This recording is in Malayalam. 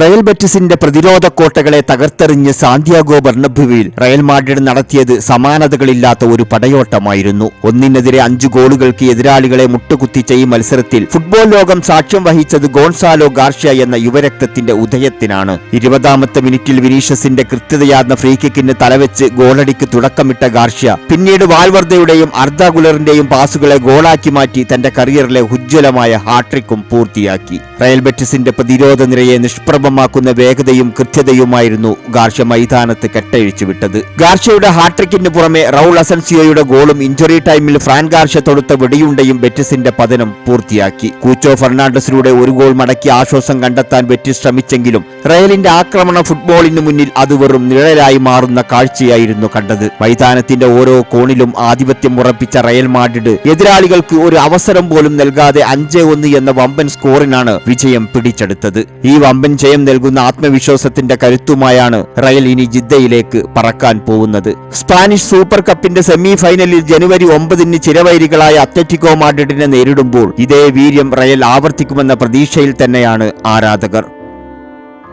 റയൽ ബെറ്റിസിന്റെ പ്രതിരോധ കോട്ടകളെ തകർത്തെറിഞ്ഞ് സാന്റിയാഗോ ബർണഭുവിൽ റയൽ മാഡ്രിഡ് നടത്തിയത് സമാനതകളില്ലാത്ത ഒരു പടയോട്ടമായിരുന്നു. ഒന്നിനെതിരെ അഞ്ച് ഗോളുകൾക്ക് എതിരാളികളെ മുട്ടുകുത്തിച്ച ഈ മത്സരത്തിൽ ഫുട്ബോൾ ലോകം സാക്ഷ്യം വഹിച്ചത് ഗോൺസാലോ ഗാർഷ്യ എന്ന യുവരക്തത്തിന്റെ ഉദയത്തിനാണ്. ഇരുപതാമത്തെ മിനിറ്റിൽ വിനീഷ്യസിന്റെ കൃത്യതയാർന്ന ഫ്രീകിക്കിന് തലവെച്ച് ഗോളടിക്ക് തുടക്കമിട്ട ഗാർഷ്യ പിന്നീട് വാൽവർദ്ധയുടെയും അർദ്ധ ഗുലറിന്റെയും പാസുകളെ ഗോളാക്കി മാറ്റി തന്റെ കരിയറിലെ ഉജ്ജ്വലമായ ഹാട്രിക്കും പൂർത്തിയാക്കി. റയൽ ബെറ്റിസിന്റെ പ്രതിരോധ നിരയെ നിഷ്പ്രഭമാക്കുന്ന വേഗതയും കൃത്യതയുമായിരുന്നു ഗാർഷ മൈതാനത്ത് കെട്ടഴിച്ചു വിട്ടത്. ഗാർഷ്യയുടെ ഹാട്രിക്കിന് പുറമെ റൗൾ അസൻസിയോയുടെ ഗോളും ഇഞ്ചുറി ടൈമിൽ ഫ്രാൻ ഗാർഷ തൊടുത്ത വെടിയുണ്ടയും ബെറ്റിസിന്റെ പതനം പൂർത്തിയാക്കി. കൂച്ചോ ഫെർണാണ്ടസിലൂടെ ഒരു ഗോൾ മടക്കി ആശ്വാസം കണ്ടെത്താൻ ബെറ്റിസ് ശ്രമിച്ചെങ്കിലും റയലിന്റെ ആക്രമണ ഫുട്ബോളിന് മുന്നിൽ അത് വെറും നിഴലായി മാറുന്ന കാഴ്ചയായിരുന്നു കണ്ടത്. മൈതാനത്തിന്റെ ഓരോ കോണിലും ആധിപത്യം ഉറപ്പിച്ച റയൽ മാഡ്രിഡ് എതിരാളികൾക്ക് ഒരു അവസരം പോലും നൽകാതെ അഞ്ച് ഒന്ന് എന്ന വമ്പൻ സ്കോറിനാണ് വിജയം പിടിച്ചെടുത്തത്. ഈ വമ്പൻ ജയം നൽകുന്ന ആത്മവിശ്വാസത്തിന്റെ കരുത്തുമായാണ് റയൽ ഇനി ജിദ്ദയിലേക്ക് പറക്കാൻ പോകുന്നത്. സ്പാനിഷ് സൂപ്പർ കപ്പിന്റെ സെമി ഫൈനലിൽ ജനുവരി ഒമ്പതിന് ചിരവൈരികളായ അത്ലറ്റിക്കോ മാഡ്രിഡിനെ നേരിടുമ്പോൾ ഇതേ വീര്യം റയൽ ആവർത്തിക്കുമെന്ന പ്രതീക്ഷയിൽ തന്നെയാണ് ആരാധകർ.